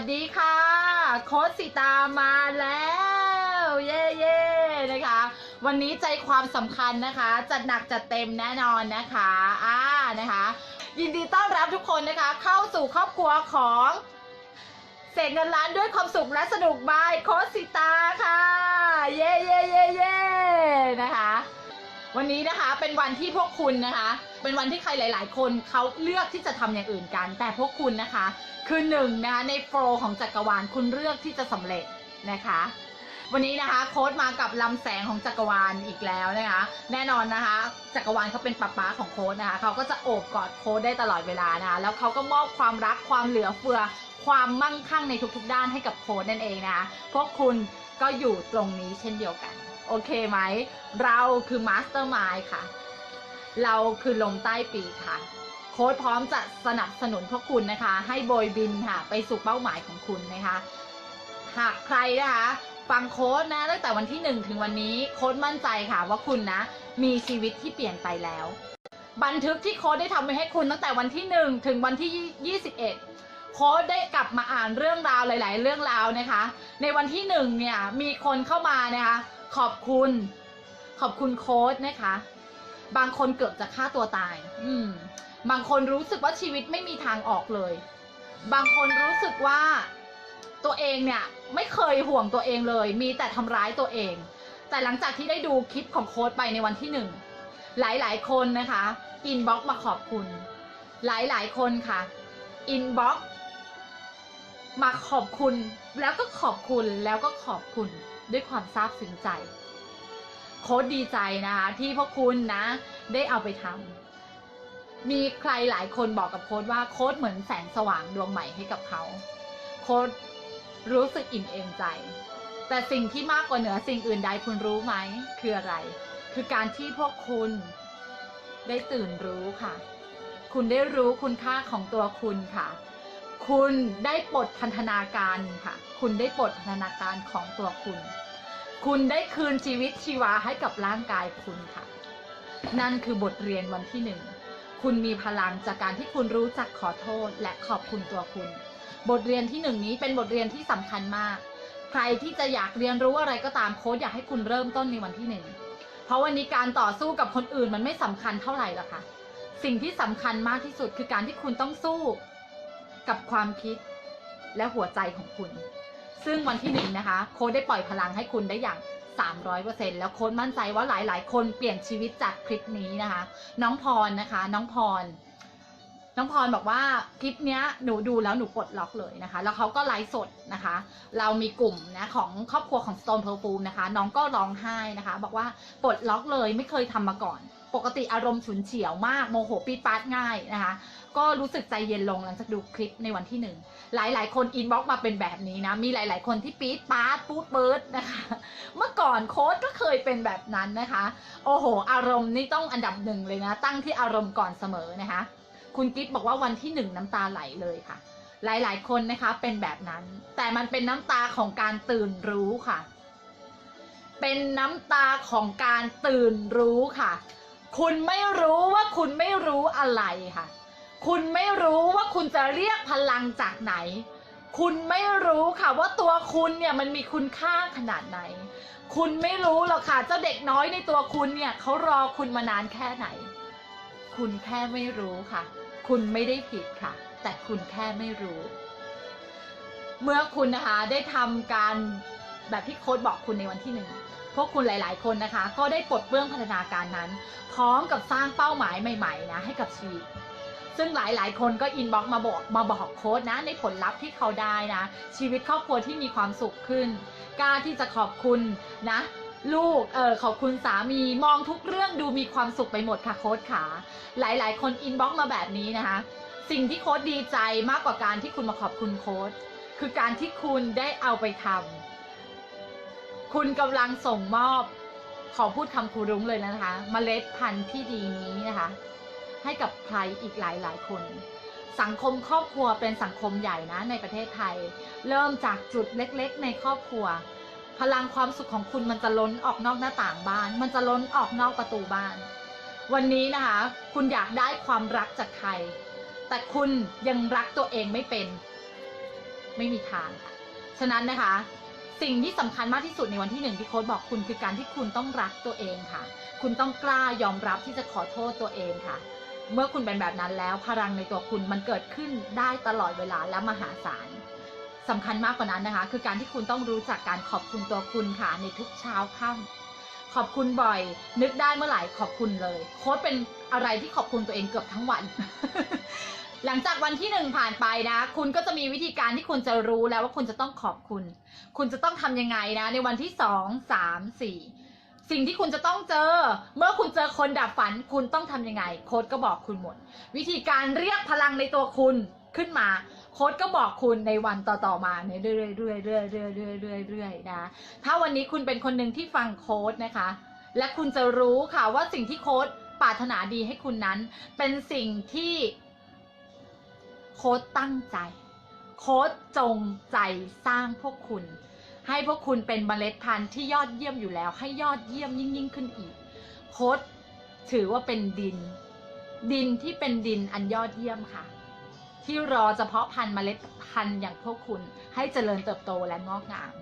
สวัสดีค่ะ โค้ชสิตามาแล้ว เย่เย่นะคะ วันนี้ใจความสำคัญนะคะ จัดหนักจัดเต็มแน่นอนนะคะอ่านะคะ ยินดีต้อนรับทุกคนนะคะ เข้าสู่ครอบครัวของเสกเงินล้านด้วยความสุขและสนุกบายโค้ชสิตาค่ะ เย่เย่เย่เย่นะคะ วันนี้นะคะเป็นวันที่พวกคุณนะคะ เป็นวันที่ใครหลาย ๆ คนเขาเลือกที่จะทำอย่างอื่นกัน แต่พวกคุณนะคะ คือหนึ่งนะคะในโฟลของจักรวาลคุณเลือกที่จะสำเร็จนะคะวันนี้นะคะโค้ดมากับลำแสงของจักรวาลอีกแล้วนะคะ แน่นอนนะคะ จักรวาลเขาเป็นป๊าป๊าของโค้ดนะคะเขาก็จะโอบกอดโค้ดได้ตลอดเวลานะคะแล้วเขาก็มอบความรักความเหลือเฟือความมั่งคั่งในทุกๆ ด้านให้กับโค้ดนั่นเองนะคะพวกคุณก็อยู่ตรงนี้เช่นเดียวกัน โอเคไหม เราคือมาสเตอร์มายค่ะ เราคือลมใต้ปีค่ะ โค้ดพร้อมจะสนับสนุนพวกคุณนะคะ ให้โบยบินค่ะ ไปสู่เป้าหมายของคุณนะคะ หากใครนะคะฟังโค้ดนะตั้งแต่วันที่ 1 ถึงวันนี้โค้ดมั่นใจค่ะว่าคุณนะ มีชีวิตที่เปลี่ยนไปแล้ว บันทึกที่โค้ดได้ทำไว้ให้คุณตั้งแต่วันที่ 1 ถึงวันที่ 21 โค้ดได้กลับมาอ่านเรื่องราวหลาย ๆ เรื่องราวนะคะ ในวันที่หนึ่งเนี่ยมีคนเข้ามานะคะ ขอบคุณ ขอบคุณโค้ดนะคะ บางคนเกือบจะฆ่าตัวตาย อืม บางคนรู้สึกว่าชีวิตไม่มีทางออกเลย บางคนรู้สึกว่าตัวเองเนี่ยไม่เคยห่วงตัวเองเลย มีแต่ทำร้ายตัวเอง แต่หลังจากที่ได้ดูคลิปของโค้ดไปในวันที่หนึ่งหลาย ๆ คนนะคะอินบ็อกมาขอบคุณ หลาย ๆ คนค่ะอินบ็อกมาขอบคุณแล้วก็ขอบคุณแล้วก็ขอบคุณ ด้วยความซาบซึ้งใจ โค้ดดีใจนะคะ ที่พวกคุณนะ ได้เอาไปทำมีใครหลายคนบอกกับโค้ดว่าโค้ดเหมือนแสงสว่างดวงใหม่ให้กับเขา โค้ดรู้สึกอิ่มเอมใจ แต่สิ่งที่มากกว่าเหนือสิ่งอื่นใดคุณรู้ไหม คืออะไร คือการที่พวกคุณได้ตื่นรู้ค่ะ คุณได้รู้คุณค่าของตัวคุณค่ะ คุณได้ปลดพันธนาการค่ะ คุณได้ปลดพันธนาการของตัวคุณ คุณได้คืนชีวิตชีวาให้กับร่างกายคุณค่ะ นั่นคือบทเรียนวันที่หนึ่งคุณมีพลังจากการที่คุณรู้จักขอโทษและขอบคุณตัวคุณ บทเรียนที่หนึ่งนี้เป็นบทเรียนที่สำคัญมาก ใครที่จะอยากเรียนรู้อะไรก็ตามโค้ชอยากให้คุณเริ่มต้นในวันที่หนึ่งเพราะวันนี้การต่อสู้กับคนอื่นมันไม่สำคัญเท่าไหร่หรอกค่ะสิ่งที่สำคัญมากที่สุดคือการที่คุณต้องสู้กับความคิดและหัวใจของคุณ ซึ่งวันที่หนึ่งนะคะ โค้ดได้ปล่อยพลังให้คุณได้อย่าง 300%แล้วโค้ดมั่นใจว่าหลายๆ คนเปลี่ยนชีวิตจากคลิปนี้นะคะ น้องพรนะคะ น้องพร น้องพรบอกว่าคลิปเนี้ยหนูดูแล้วหนูปลดล็อกเลยนะคะ แล้วเขาก็ไลฟ์สดนะคะ เรามีกลุ่มนะของครอบครัวของ Stone Perfume นะคะ น้องก็ร้องไห้นะคะ บอกว่าปลดล็อกเลยไม่เคยทำมาก่อน ปกติอารมณ์ฉุนเฉียวมากโมโหปีดปาดง่ายนะคะ ก็รู้สึกใจเย็นลงหลังจากดูคลิปในวันที่หนึ่งหลายๆ คนอินบ็อกมาเป็นแบบนี้นะ มีหลายๆ คนที่ปีดปาดปูดเบิร์ดนะคะ เมื่อก่อนโค้ดก็เคยเป็นแบบนั้นนะคะ โอ้โห อารมณ์นี่ต้องอันดับหนึ่งเลยนะ ตั้งที่อารมณ์ก่อนเสมอนะคะ คุณกิ๊ฟบอกว่าวันที่หนึ่งน้ำตาไหลเลยค่ะ หลายๆ คนนะคะเป็นแบบนั้น แต่มันเป็นน้ำตาของการตื่นรู้ค่ะ เป็นน้ำตาของการตื่นรู้ค่ะ คุณไม่รู้ว่าคุณไม่รู้อะไรค่ะ คุณไม่รู้ว่าคุณจะเรียกพลังจากไหน คุณไม่รู้ค่ะว่าตัวคุณเนี่ยมันมีคุณค่าขนาดไหน คุณไม่รู้หรอกค่ะเจ้าเด็กน้อยในตัวคุณเนี่ยเขารอคุณมานานแค่ไหน คุณแค่ไม่รู้ค่ะ คุณไม่ได้ผิดค่ะ แต่คุณแค่ไม่รู้ เมื่อคุณนะคะได้ทำการแบบที่โค้ดบอกคุณในวันที่หนึ่ง พวกคุณหลาย ๆ คนนะคะ ก็ได้ปลดเปื้องพัฒนาการนั้น พร้อมกับสร้างเป้าหมายใหม่ ๆ นะให้กับชีวิต ซึ่งหลาย ๆ คนก็อินบ็อกมาบอกมาบอกโค้ดนะ ในผลลัพธ์ที่เขาได้นะ ชีวิตครอบครัวที่มีความสุขขึ้นกล้าที่จะขอบคุณนะ ลูกเออขอบคุณสามีมองทุกเรื่องดูมีความสุขไปหมดค่ะโค้ดขาหลาย ๆ คนอินบ็อกมาแบบนี้นะคะ สิ่งที่โค้ดดีใจมากกว่าการที่คุณมาขอบคุณโค้ดคือการที่คุณได้เอาไปทำ คุณกำลังส่งมอบ ขอพูดคำครูรุ้งเลยนะคะเมล็ดพันธุ์ที่ดีนี้นะคะ ให้กับใครอีกหลายหลายคน สังคมครอบครัวเป็นสังคมใหญ่นะในประเทศไทย เริ่มจากจุดเล็ก ๆ ในครอบครัว พลังความสุขของคุณมันจะล้นออกนอกหน้าต่างบ้าน มันจะล้นออกนอกประตูบ้าน วันนี้นะคะ คุณอยากได้ความรักจากใครแต่คุณยังรักตัวเองไม่เป็น ไม่มีทางค่ะฉะนั้นนะคะ สิ่งที่สำคัญมากที่สุดในวันที่หนึ่งที่โค้ดบอกคุณคือการที่คุณต้องรักตัวเองค่ะ คุณต้องกล้ายอมรับที่จะขอโทษตัวเองค่ะ เมื่อคุณเป็นแบบนั้นแล้วพลังในตัวคุณมันเกิดขึ้นได้ตลอดเวลาและมหาศาลสำคัญมากกว่านั้นนะคะ คือการที่คุณต้องรู้จักการขอบคุณตัวคุณค่ะ ในทุกเช้าค่ำขอบคุณบ่อย นึกได้เมื่อไหร่ขอบคุณเลย โค้ดเป็นอะไรที่ขอบคุณตัวเองเกือบทั้งวัน หลังจากวันที่หนึ่งผ่านไปนะ คุณก็จะมีวิธีการที่คุณจะรู้แล้วว่าคุณจะต้องขอบคุณ คุณจะต้องทำยังไงนะ ในวันที่สองสามสี่สิ่งที่คุณจะต้องเจอ เมื่อคุณเจอคนดับฝัน คุณต้องทำยังไง โค้ดก็บอกคุณหมด วิธีการเรียกพลังในตัวคุณขึ้นมา โค้ดก็บอกคุณในวันต่อๆมาในเรื่อยๆเรื่อยๆเรื่อยๆเรื่อยๆเรื่อยๆเรื่อยๆเรื่อยๆนะ ถ้าวันนี้คุณเป็นคนหนึ่งที่ฟังโค้ดนะคะ และคุณจะรู้ค่ะว่าสิ่งที่โค้ดปรารถนาดีให้คุณนั้น เป็นสิ่งที่ โค้ดตั้งใจ โค้ดจงใจสร้างพวกคุณ ให้พวกคุณเป็นเมล็ดพันธุ์ที่ยอดเยี่ยมอยู่แล้ว ให้ยอดเยี่ยมยิ่งยิ่งขึ้นอีก โค้ดถือว่าเป็นดิน ดินที่เป็นดินอันยอดเยี่ยมค่ะ ที่รอเฉพาะพันธุ์เมล็ดพันธุ์อย่างพวกคุณ ให้เจริญเติบโตและงอกงาม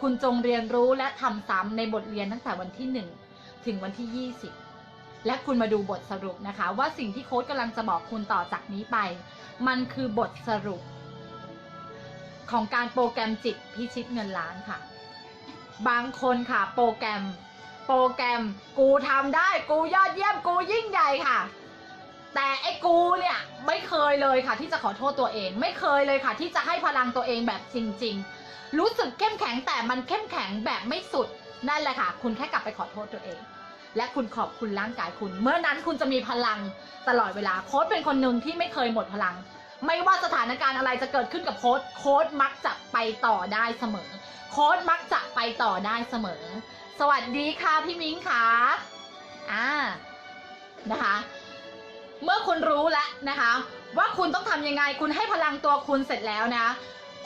คุณจงเรียนรู้และทำซ้ำในบทเรียนตั้งแต่วันที่ 1 ถึงวันที่ 20และคุณมาดูบทสรุปนะคะ ว่าสิ่งที่โค้ดกำลังจะบอกคุณต่อจากนี้ไป มันคือบทสรุป ของการโปรแกรมจิตพิชิตเงินล้านค่ะ บางคนค่ะ โปรแกรม โปรแกรม กูทำได้กูยอดเยี่ยมกูยิ่งใหญ่ค่ะ แต่ไอ้กูเนี่ยไม่เคยเลยค่ะ ที่จะขอโทษตัวเอง ไม่เคยเลยค่ะ ที่จะให้พลังตัวเองแบบจริง ๆ รู้สึกเข้มแข็งแต่มันเข้มแข็งแบบไม่สุดนั่นแหละค่ะ คุณแค่กลับไปขอโทษตัวเอง และคุณขอบคุณร่างกายคุณ เมื่อนั้นคุณจะมีพลังตลอดเวลาโค้ดเป็นคนหนึ่งที่ไม่เคยหมดพลัง ไม่ว่าสถานการณ์อะไรจะเกิดขึ้นกับโค้ดโค้ดมักจะไปต่อได้เสมอ โค้ดมักจะไปต่อได้เสมอ สวัสดีค่ะพี่มิ้งค่ะอ่านะคะ เมื่อคุณรู้แล้วนะคะ ว่าคุณต้องทำยังไงคุณให้พลังตัวคุณเสร็จแล้วนะ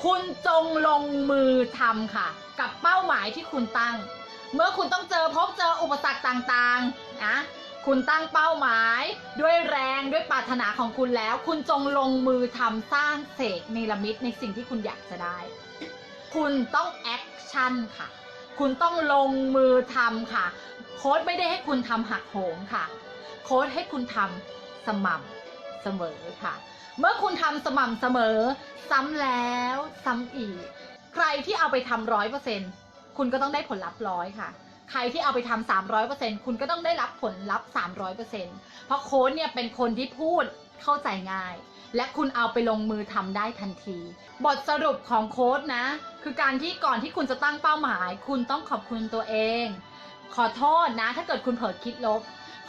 คุณจงลงมือทำค่ะ กับเป้าหมายที่คุณตั้ง เมื่อคุณต้องเจอพบเจออุปสรรคต่างๆนะคุณตั้งเป้าหมายด้วยแรงด้วยปรารถนาของคุณแล้ว คุณจงลงมือทำสร้างเสกเนรมิตในสิ่งที่คุณอยากจะได้ คุณต้องแอคชั่นค่ะ คุณต้องลงมือทำค่ะ โค้ดไม่ได้ให้คุณทำหักโหมค่ะ โค้ดให้คุณทำสม่ำเสมอค่ะ เมื่อคุณทำสม่ำเสมอ ซ้ำแล้วซ้ำอีก ใครที่เอาไปทำร้อยเปอร์เซ็นต์ คุณก็ต้องได้ผลลัพธ์ร้อยค่ะ ใครที่เอาไปทำสามร้อยเปอร์เซ็นคุณก็ต้องได้รับผลลัพธ์สามร้อยเปอร์เซ็นเพราะโค้ดเนี่ยเป็นคนที่พูดเข้าใจง่าย และคุณเอาไปลงมือทำได้ทันที บทสรุปของโค้ดนะ คือการที่ก่อนที่คุณจะตั้งเป้าหมาย คุณต้องขอบคุณตัวเอง ขอโทษนะ ถ้าเกิดคุณเผลอคิดลบ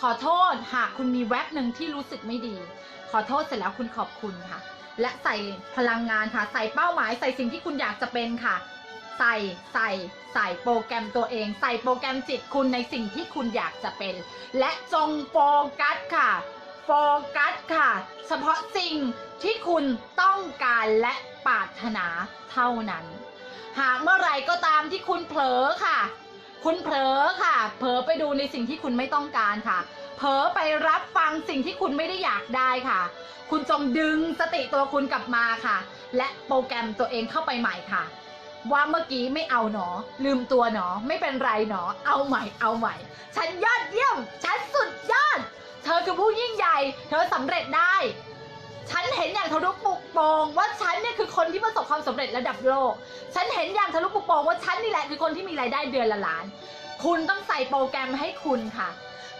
ขอโทษหากคุณมีแวบหนึ่งที่รู้สึกไม่ดี ขอโทษเสร็จแล้วคุณขอบคุณค่ะ และใส่พลังงานค่ะ ใส่เป้าหมาย ใส่สิ่งที่คุณอยากจะเป็นค่ะ ใส่ใส่ ใส่โปรแกรมตัวเอง ใส่โปรแกรมจิตคุณในสิ่งที่คุณอยากจะเป็น และจงโฟกัสค่ะโฟกัสค่ะ เฉพาะสิ่งที่คุณต้องการและปรารถนาเท่านั้น หากเมื่อไหร่ก็ตามที่คุณเผลอค่ะ คุณเผลอค่ะ เผลอไปดูในสิ่งที่คุณไม่ต้องการค่ะเผลอไปรับฟังสิ่งที่คุณไม่ได้อยากได้ค่ะ คุณจงดึงสติตัวคุณกลับมาค่ะ และโปรแกรมตัวเองเข้าไปใหม่ค่ะ ว่าเมื่อกี้ไม่เอาหนอ ลืมตัวหนอ ไม่เป็นไรหนอ เอาใหม่เอาใหม่ ฉันยอดเยี่ยม ฉันสุดยอด เธอคือผู้ยิ่งใหญ่ เธอสำเร็จได้ ฉันเห็นอย่างทะลุปุกโปงว่าฉันเนี่ยคือคนที่ประสบความสำเร็จระดับโลก ฉันเห็นอย่างทะลุปุกโปงว่าฉันนี่แหละคือคนที่มีรายได้เดือนละล้าน คุณต้องใส่โปรแกรมให้คุณค่ะ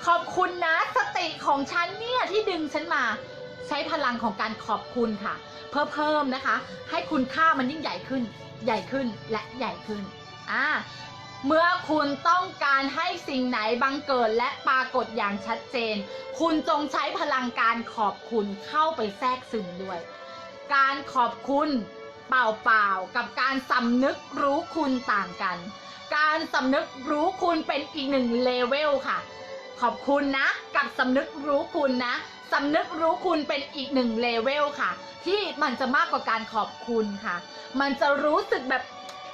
ขอบคุณนะสติของฉันเนี่ยที่ดึงฉันมาใช้พลังของการขอบคุณค่ะ เพิ่มเพิ่มนะคะ ให้คุณค่ามันยิ่งใหญ่ขึ้น ใหญ่ขึ้นและใหญ่ขึ้นอ่าเมื่อคุณต้องการให้สิ่งไหนบังเกิดและปรากฏอย่างชัดเจน คุณจงใช้พลังการขอบคุณเข้าไปแทรกซึมด้วย การขอบคุณเปล่าๆกับการสำนึกรู้คุณต่างกัน การสำนึกรู้คุณเป็นอีกหนึ่งเลเวลค่ะ ขอบคุณนะ กับสำนึกรู้คุณนะ สำนึกรู้คุณเป็นอีกหนึ่งเลเวลค่ะ ที่มันจะมากกว่าการขอบคุณค่ะ มันจะรู้สึกแบบ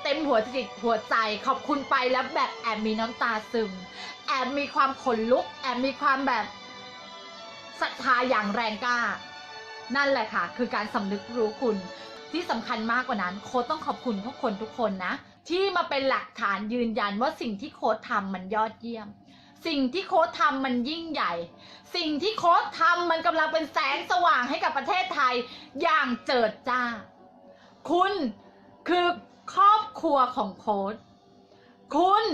เต็มหัวจิตหัวใจขอบคุณไปแล้วแบบแอบมีน้ำตาซึม แอบมีความขนลุก แอบมีความแบบศรัทธาอย่างแรงกล้า นั่นแหละค่ะ คือการสำนึกรู้คุณที่สำคัญมากกว่านั้น โค้ดต้องขอบคุณพวกคนทุกคนนะ ที่มาเป็นหลักฐานยืนยันว่าสิ่งที่โค้ดทำมันยอดเยี่ยม สิ่งที่โค้ดทำมันยิ่งใหญ่ สิ่งที่โค้ดทำมันกำลังเป็นแสงสว่างให้กับประเทศไทยอย่างเจิดจ้า คุณคือครอบครัวของโค้ดคุณ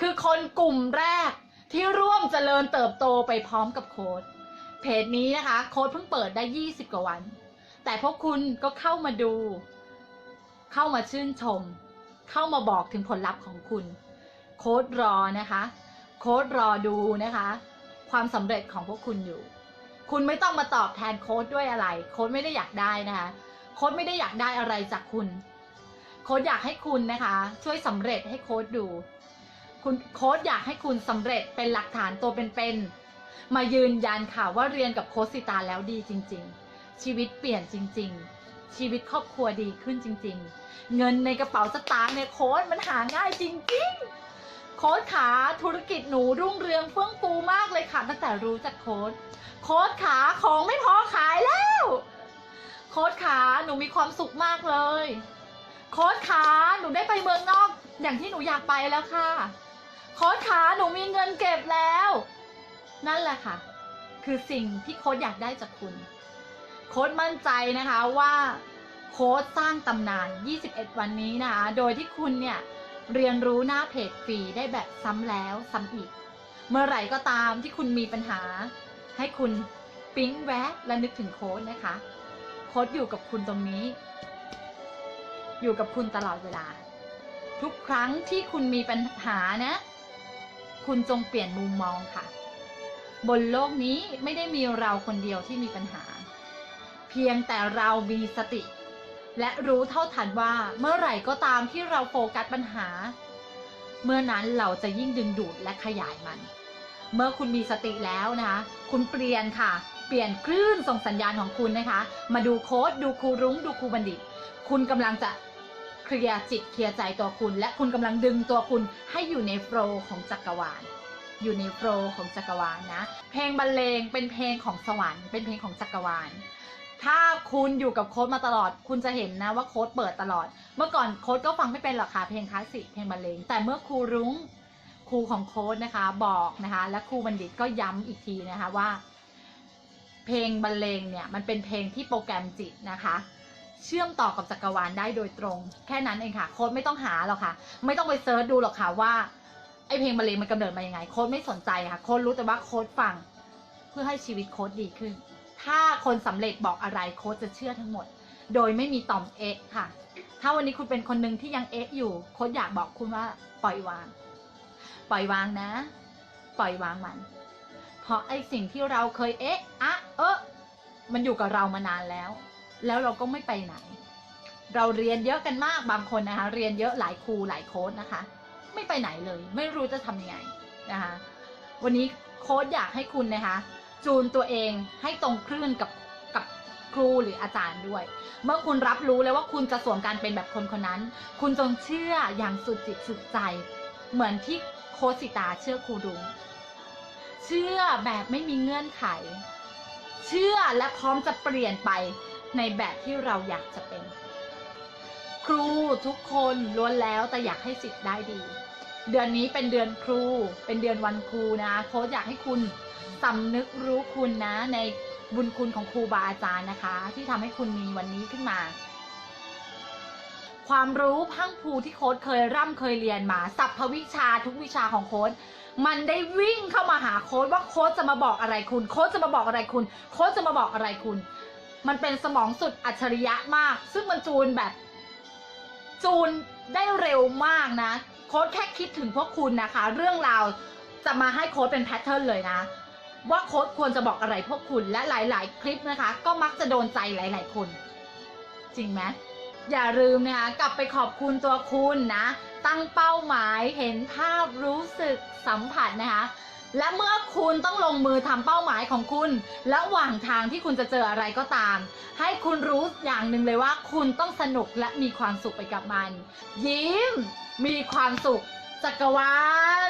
คือคนกลุ่มแรกที่ร่วมเจริญเติบโตไปพร้อมกับโค้ดเพจนี้นะคะ โค้ดเพิ่งเปิดได้ 20 กว่าวัน แต่พวกคุณก็เข้ามาดู เข้ามาชื่นชม เข้ามาบอกถึงผลลัพธ์ของคุณ โค้ดรอนะคะ โค้ดรอดูนะคะ ความสำเร็จของพวกคุณอยู่ คุณไม่ต้องมาตอบแทนโค้ดด้วยอะไร โค้ดไม่ได้อยากได้นะคะ โค้ดไม่ได้อยากได้อะไรจากคุณ โค้ดอยากให้คุณนะคะ ช่วยสำเร็จให้โค้ดดู คุณโค้ดอยากให้คุณสำเร็จเป็นหลักฐานตัวเป็นๆ มายืนยันค่ะว่าเรียนกับโค้ดสิตาแล้วดีจริง ๆ ชีวิตเปลี่ยนจริง ๆชีวิตครอบครัวดีขึ้นจริง ๆ เงินในกระเป๋าสตางค์เนี่ยโค้ดมันหาง่ายจริง ๆ โค้ดขาธุรกิจหนูรุ่งเรืองเฟื่องฟูมากเลยค่ะตั้งแต่รู้จักโค้ดโค้ดขาของไม่พอขายแล้ว โค้ดขาหนูมีความสุขมากเลย โค้ดขาหนูได้ไปเมืองนอกอย่างที่หนูอยากไปแล้วค่ะ โค้ดขาหนูมีเงินเก็บแล้ว นั่นแหละค่ะ คือสิ่งที่โค้ดอยากได้จากคุณ โค้ดมั่นใจนะคะว่าโค้ดสร้างตำนาน 21 วันนี้นะคะ โดยที่คุณเนี่ย เรียนรู้หน้าเพจฟรีได้แบบซ้ำแล้วซ้ำอีก เมื่อไหร่ก็ตามที่คุณมีปัญหา ให้คุณปิ๊งแวะและนึกถึงโค้ดนะคะ โค้ดอยู่กับคุณตรงนี้ อยู่กับคุณตลอดเวลา ทุกครั้งที่คุณมีปัญหานะ คุณจงเปลี่ยนมุมมองค่ะ บนโลกนี้ไม่ได้มีเราคนเดียวที่มีปัญหา เพียงแต่เรามีสติ และรู้เท่าทันว่าเมื่อไหร่ก็ตามที่เราโฟกัสปัญหา เมื่อนั้นเราจะยิ่งดึงดูดและขยายมัน เมื่อคุณมีสติแล้วนะคะ คุณเปลี่ยนค่ะ เปลี่ยนคลื่นส่งสัญญาณของคุณนะคะ มาดูโค้ดดูครูรุ้ง ดูครูบัณฑิต คุณกำลังจะเคลียร์จิตเคลียร์ใจตัวคุณ และคุณกำลังดึงตัวคุณให้อยู่ในโฟล์ของจักรวาลอยู่ในโฟล์ของจักรวาลนะ เพลงบรรเลงเป็นเพลงของสวรรค์เป็นเพลงของจักรวาล ถ้าคุณอยู่กับโค้ดมาตลอด คุณจะเห็นนะว่าโค้ดเปิดตลอด เมื่อก่อนโค้ดก็ฟังไม่เป็นหรอกค่ะเพลงคลาสสิกเพลงบรรเลงแต่เมื่อครูรุ้งครูของโค้ดนะคะบอกนะคะ และครูบัณฑิตก็ย้ำอีกทีนะคะว่า เพลงบรรเลงเนี่ยมันเป็นเพลงที่โปรแกรมจิตนะคะ เชื่อมต่อกับจักรวาลได้โดยตรง แค่นั้นเองค่ะ โค้ดไม่ต้องหาหรอกค่ะ ไม่ต้องไปเซิร์ชดูหรอกค่ะว่าไอเพลงบรรเลงมันกำเนิดมายังไง โค้ดไม่สนใจค่ะ โค้ดรู้แต่ว่าโค้ดฟังเพื่อให้ชีวิตโค้ดดีขึ้น ถ้าคนสำเร็จบอกอะไรโค้ดจะเชื่อทั้งหมด โดยไม่มีต่อมเอะค่ะ ถ้าวันนี้คุณเป็นคนหนึ่งที่ยังเอะอยู่โค้ดอยากบอกคุณว่าปล่อยวาง ปล่อยวางนะ ปล่อยวางมัน เพราะไอสิ่งที่เราเคยเอ๊ะอะเอะมันอยู่กับเรามานานแล้ว แล้วเราก็ไม่ไปไหน เราเรียนเยอะกันมากบางคนนะคะ เรียนเยอะหลายครูหลายโค้ดนะคะ ไม่ไปไหนเลย ไม่รู้จะทำยังไงนะคะ วันนี้โค้ดอยากให้คุณนะคะ จูนตัวเองให้ตรงคลื่นกับกับครูหรืออาจารย์ด้วย เมื่อคุณรับรู้แล้วว่าคุณจะสวมการเป็นแบบคนคนนั้น คุณจงเชื่ออย่างสุดจิตสุดใจ เหมือนที่โคสิตาเชื่อครูดุงเชื่อแบบไม่มีเงื่อนไข เชื่อและพร้อมจะเปลี่ยนไปในแบบที่เราอยากจะเป็น ครูทุกคนล้วนแล้วแต่อยากให้สิทธิ์ได้ดี เดือนนี้เป็นเดือนครู เป็นเดือนวันครูนะโค้ชอยากให้คุณสำนึกรู้คุณนะ ในบุญคุณของครูบาอาจารย์นะคะ ที่ทำให้คุณมีวันนี้ขึ้นมา ความรู้พังพรูที่โค้ดเคยร่ำเคยเรียนมาสัพพวิชาทุกวิชาของโค้ดมันได้วิ่งเข้ามาหาโค้ดว่าโค้ดจะมาบอกอะไรคุณ โค้ดจะมาบอกอะไรคุณ โค้ดจะมาบอกอะไรคุณ มันเป็นสมองสุดอัจฉริยะมาก ซึ่งมันจูนแบบ จูนได้เร็วมากนะ โค้ดแค่คิดถึงพวกคุณนะคะ เรื่องราวจะมาให้โค้ดเป็นแพทเทิร์นเลยนะ ว่าโค้ดควรจะบอกอะไรพวกคุณและหลาย ๆ คลิปนะคะ ก็มักจะโดนใจหลาย ๆ คน จริงไหมอย่าลืมนะคะกลับไปขอบคุณตัวคุณนะ ตั้งเป้าหมายเห็นภาพรู้สึกสัมผัสนะคะ และเมื่อคุณต้องลงมือทำเป้าหมายของคุณ ระหว่างทางที่คุณจะเจออะไรก็ตาม ให้คุณรู้อย่างหนึ่งเลยว่า คุณต้องสนุกและมีความสุขไปกับมัน ยิ้ม มีความสุข จักรวา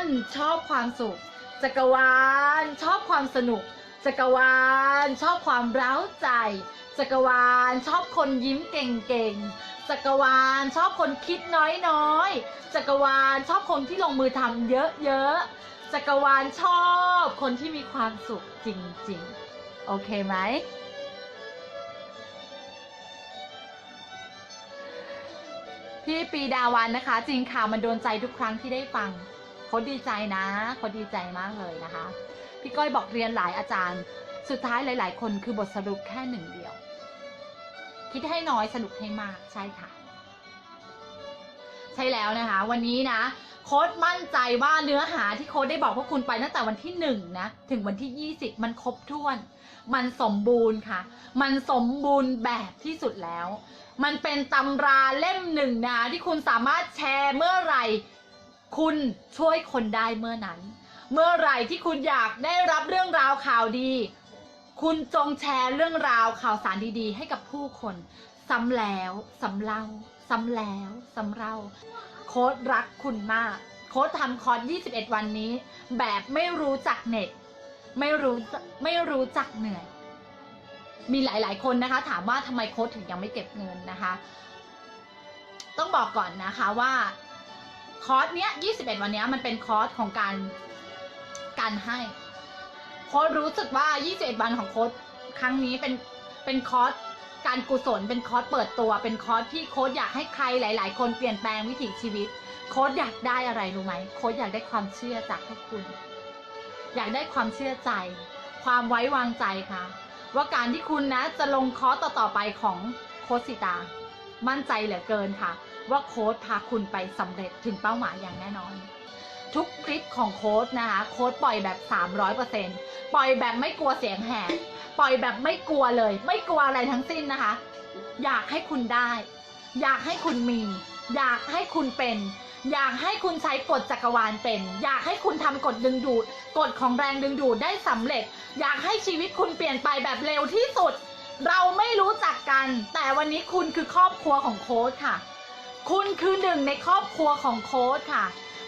ลชอบความสุข จักรวาลชอบความสนุก จักรวาลชอบความเร้าใจ จักรวาลชอบคนยิ้มเก่งๆ จักรวาลชอบคนคิดน้อยๆ จักรวาลชอบคนที่ลงมือทำเยอะๆ จักรวาลชอบคนที่มีความสุขจริงๆ โอเคไหม พี่ปีดาวันนะคะ จริงค่ะมันโดนใจทุกครั้งที่ได้ฟังเขาดีใจนะเขาดีใจมากเลยนะคะ พี่ก้อยบอกเรียนหลายอาจารย์ สุดท้ายหลาย ๆ คนคือบทสรุปแค่หนึ่งเดียว คิดให้น้อยสนุกให้มากใช่ค่ะ ใช่แล้วนะคะ วันนี้นะ โค้ดมั่นใจว่าเนื้อหาที่โค้ดได้บอกพวกคุณไปตั้งแต่วันที่หนึ่งนะถึงวันที่ยี่สิบมันครบถ้วน มันสมบูรณ์ค่ะ มันสมบูรณ์แบบที่สุดแล้ว มันเป็นตำราเล่มหนึ่งนะคะที่คุณสามารถแชร์เมื่อไหร่ คุณช่วยคนได้เมื่อนั้น เมื่อไหร่ที่คุณอยากได้รับเรื่องราวข่าวดี คุณจงแชร์เรื่องราวข่าวสารดีๆ ให้กับผู้คนซ้ำแล้วซ้ำเล่าซ้ำแล้วซ้ำเล่า โค้ดรักคุณมาก โค้ดทำคอร์ส21 วันนี้ แบบไม่รู้จักเหน็ดไม่รู้ไม่รู้จักเหนื่อย มีหลาย ๆ คนนะคะ ถามว่าทำไมโค้ดถึงยังไม่เก็บเงินนะคะ ต้องบอกก่อนนะคะว่าคอร์สเนี้ย 21 วันเนี้ยมันเป็นคอร์สของการการให้โค้ดรู้สึกว่า 21 วันของโค้ดครั้งนี้เป็นเป็นคอร์ส การกุศลเป็นคอร์สเปิดตัว เป็นคอร์สที่โค้ดอยากให้ใครหลาย ๆ คนเปลี่ยนแปลงวิถีชีวิต โค้ดอยากได้อะไรรู้ไหมโค้ดอยากได้ความเชื่อจากพวกคุณ อยากได้ความเชื่อใจ ความไว้วางใจค่ะ ว่าการที่คุณนะจะลงคอร์สต่อ ๆ ไปของโค้ดสิตา มั่นใจเหลือเกินค่ะ ว่าโค้ดพาคุณไปสำเร็จถึงเป้าหมายอย่างแน่นอน ทุกคลิปของโค้ดนะคะโค้ดปล่อยแบบ 300%ปล่อยแบบไม่กลัวเสียงแหบปล่อยแบบไม่กลัวเลย ไม่กลัวอะไรทั้งสิ้นนะคะ อยากให้คุณได้ อยากให้คุณมี อยากให้คุณเป็น อยากให้คุณใช้กฎจักรวาลเป็น อยากให้คุณทำกฎดึงดูดกฎของแรงดึงดูดได้สำเร็จ อยากให้ชีวิตคุณเปลี่ยนไปแบบเร็วที่สุด เราไม่รู้จักกัน แต่วันนี้คุณคือครอบครัวของโค้ดค่ะ คุณคือหนึ่งในครอบครัวของโค้ดค่ะ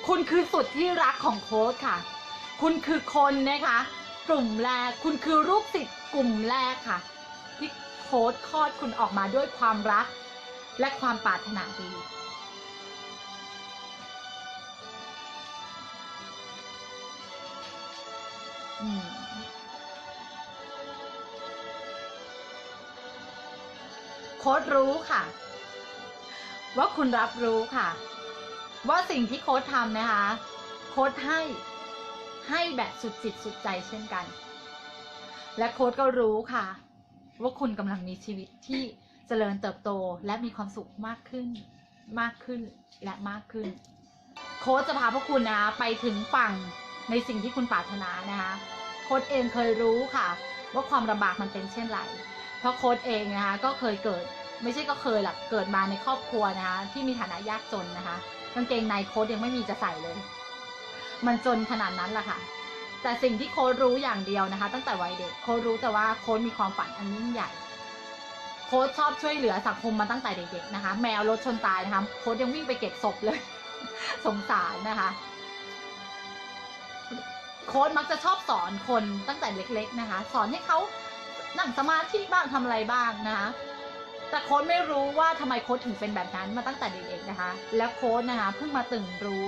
คุณคือสุดที่รักของโค้ดค่ะ คุณคือคนนะคะ กลุ่มแรก คุณคือลูกศิษย์กลุ่มแรกค่ะ ที่โค้ดคลอดคุณออกมาด้วยความรัก และความปรารถนาดี อืมโค้ดรู้ค่ะ ว่าคุณรับรู้ค่ะ ว่าสิ่งที่โค้ดทำนะคะ โค้ดให้ให้แบบสุดจิตสุดใจเช่นกัน และโค้ดก็รู้ค่ะ ว่าคุณกำลังมีชีวิตที่เจริญเติบโตและมีความสุขมากขึ้น มากขึ้นและมากขึ้น โค้ดจะพาพวกคุณนะคะไปถึงฝั่งในสิ่งที่คุณปรารถนานะคะโค้ดเองเคยรู้ค่ะ ว่าความลำบากมันเป็นเช่นไร เพราะโค้ดเองนะคะก็เคยเกิด ไม่ใช่ก็เคยหรอกเกิดมาในครอบครัวนะคะที่มีฐานะยากจนนะคะกางเกงในโค้ดยังไม่มีจะใส่เลย มันจนขนาดนั้นแหละค่ะ แต่สิ่งที่โค้ดรู้อย่างเดียวนะคะ ตั้งแต่วัยเด็กโค้ดรู้แต่ว่าโค้ดมีความฝันอันยิ่งใหญ่ โค้ดชอบช่วยเหลือสังคมมาตั้งแต่เด็กๆนะคะ แมวรถชนตายนะคะโค้ดยังวิ่งไปเก็บศพเลย สงสารนะคะ โค้ดมักจะชอบสอนคนตั้งแต่เล็ก ๆ นะคะ สอนให้เขานั่งสมาธิบ้างทำอะไรบ้างนะคะ แต่โค้ดไม่รู้ว่าทำไมโค้ดถึงเป็นแบบนั้นมาตั้งแต่เด็กๆนะคะ แล้วโค้ดนะคะเพิ่งมาตื่นรู้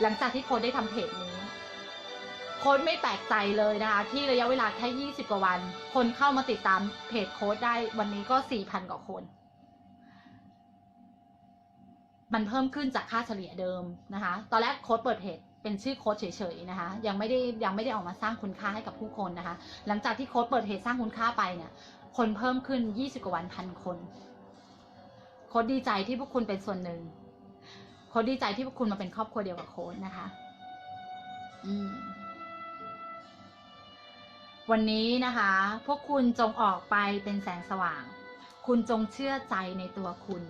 หลังจากที่โค้ดได้ทำเพจนี้ โค้ดไม่แปลกใจเลยนะคะที่ระยะเวลาแค่ 20 กว่าวัน คนเข้ามาติดตามเพจโค้ดได้วันนี้ก็ 4,000 กว่าคน มันเพิ่มขึ้นจากค่าเฉลี่ยเดิมนะคะ ตอนแรกโค้ดเปิดเพจเป็นชื่อโค้ดเฉยๆนะคะ ยังไม่ได้ยังไม่ได้ออกมาสร้างคุณค่าให้กับผู้คนนะคะ หลังจากที่โค้ดเปิดเพจสร้างคุณค่าไปเนี่ย คนเพิ่มขึ้น 20 กว่าวันพันคนโค้ดดีใจที่พวกคุณเป็นส่วนหนึ่งโค้ดดีใจที่พวกคุณมาเป็นครอบครัวเดียวกับโค้ดนะคะ อืมวันนี้นะคะ พวกคุณจงออกไปเป็นแสงสว่าง คุณจงเชื่อใจในตัวคุณ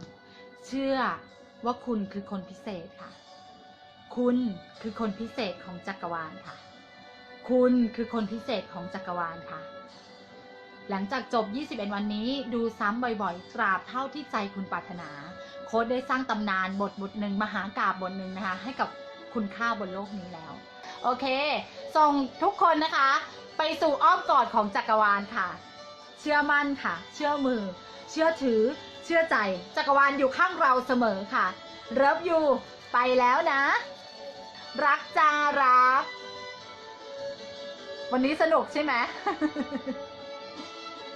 เชื่อว่าคุณคือคนพิเศษค่ะ คุณคือคนพิเศษของจักรวาลค่ะ คุณคือคนพิเศษของจักรวาลค่ะ หลังจากจบ 21 วันนี้ดูซ้ำบ่อยๆ ตราบเท่าที่ใจคุณปรารถนา โค้ดได้สร้างตำนานบทบทหนึ่งมหากาบบทหนึ่งนะคะ ให้กับคุณค่าบนโลกนี้แล้ว โอเค ส่งทุกคนนะคะ ไปสู่อ้อมกอดของจักรวาลค่ะ เชื่อมั่นค่ะ เชื่อมือ เชื่อถือ เชื่อใจ จักรวาลอยู่ข้างเราเสมอค่ะเริ่มอยู่ไปแล้วนะ รักจารักวันนี้สนุกใช่ไหม